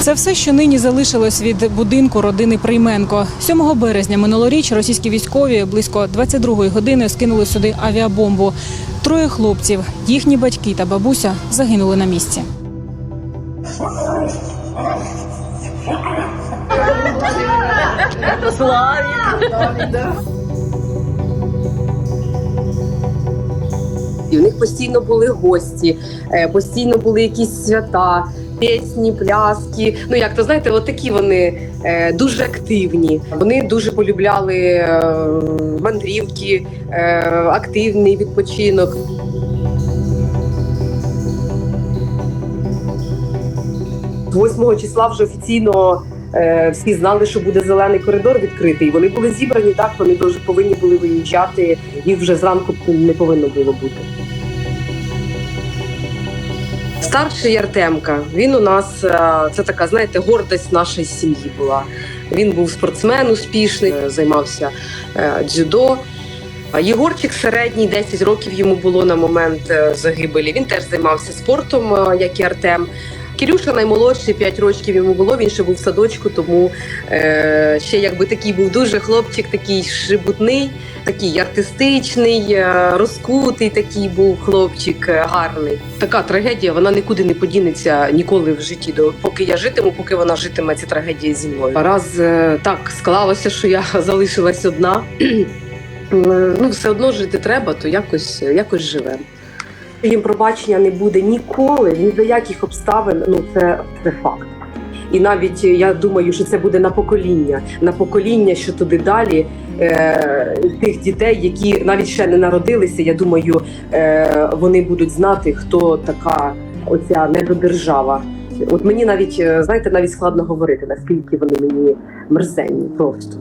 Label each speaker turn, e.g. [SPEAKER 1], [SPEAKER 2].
[SPEAKER 1] Це все, що нині залишилось від будинку родини Прийменко. 7 березня минулоріч російські військові близько 22-ї години скинули сюди авіабомбу. Троє хлопців, їхні батьки та бабуся загинули на місці.
[SPEAKER 2] І в них постійно були гості, е, постійно були якісь свята, пісні, пляски. Ну як то знаєте, от такі вони е, дуже активні. Вони дуже полюбляли е, мандрівки, активний відпочинок. 8 числа вже офіційно всі знали, що буде зелений коридор відкритий. Вони були зібрані так. Вони дуже повинні були виїжджати. Їх вже зранку не повинно було бути. Старший Артемка. Він у нас е, це така, знаєте, гордость нашої сім'ї була. Він був спортсмен успішний, е, займався е, дзюдо. Єгорчик середній, 10 років йому було на момент загибелі. Він теж займався спортом, як і Артем. Кирюша наймолодший, 5 років йому було. Він ще був в садочку, тому е, ще якби такий був дуже хлопчик, такий шибутний, такий артистичний, е, розкутий такий був хлопчик, е, гарний. Така трагедія, вона нікуди не подінеться ніколи в житті. До поки я житиму, поки вона житиме, ця трагедія зі мною. Раз е, так склалося, що я залишилась одна. Ну, все одно жити треба, то якось, якось живемо. Їм пробачення не буде ніколи, ні за яких обставин. Ну це, це факт. І навіть е, я думаю, що це буде на покоління, на покоління, що туди далі е, тих дітей, які навіть ще не народилися. Я думаю, е, вони будуть знати, хто така оця недодержава. От мені навіть е, знаєте, навіть складно говорити, наскільки вони мені мерзенні просто.